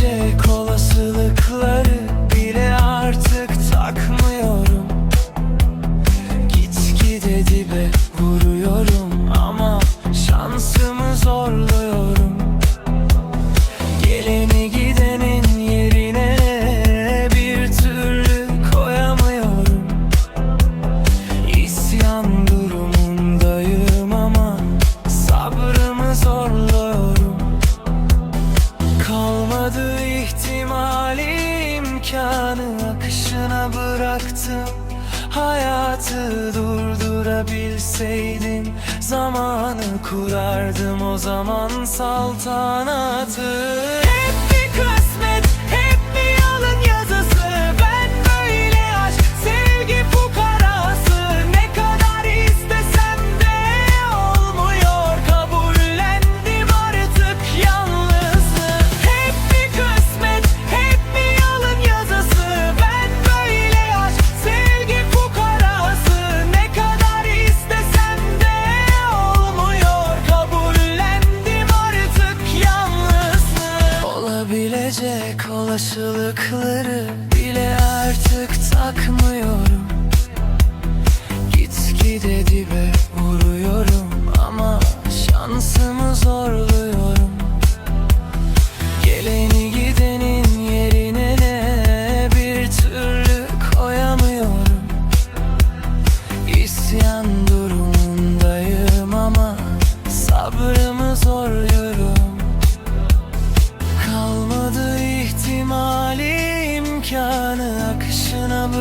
gece Dünyanın akışına bıraktım. Hayatı durdurabilseydim Zamanı kurardım. O zaman saltanatı gelecek olasılıkları bile artık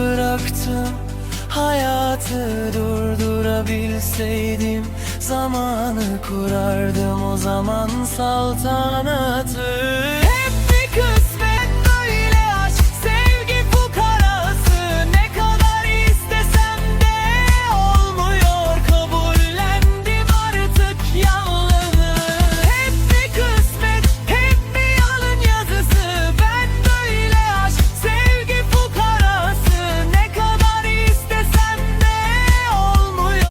bıraktım. Hayatı durdurabilseydim Zamanı kurardım. O zaman saltanatı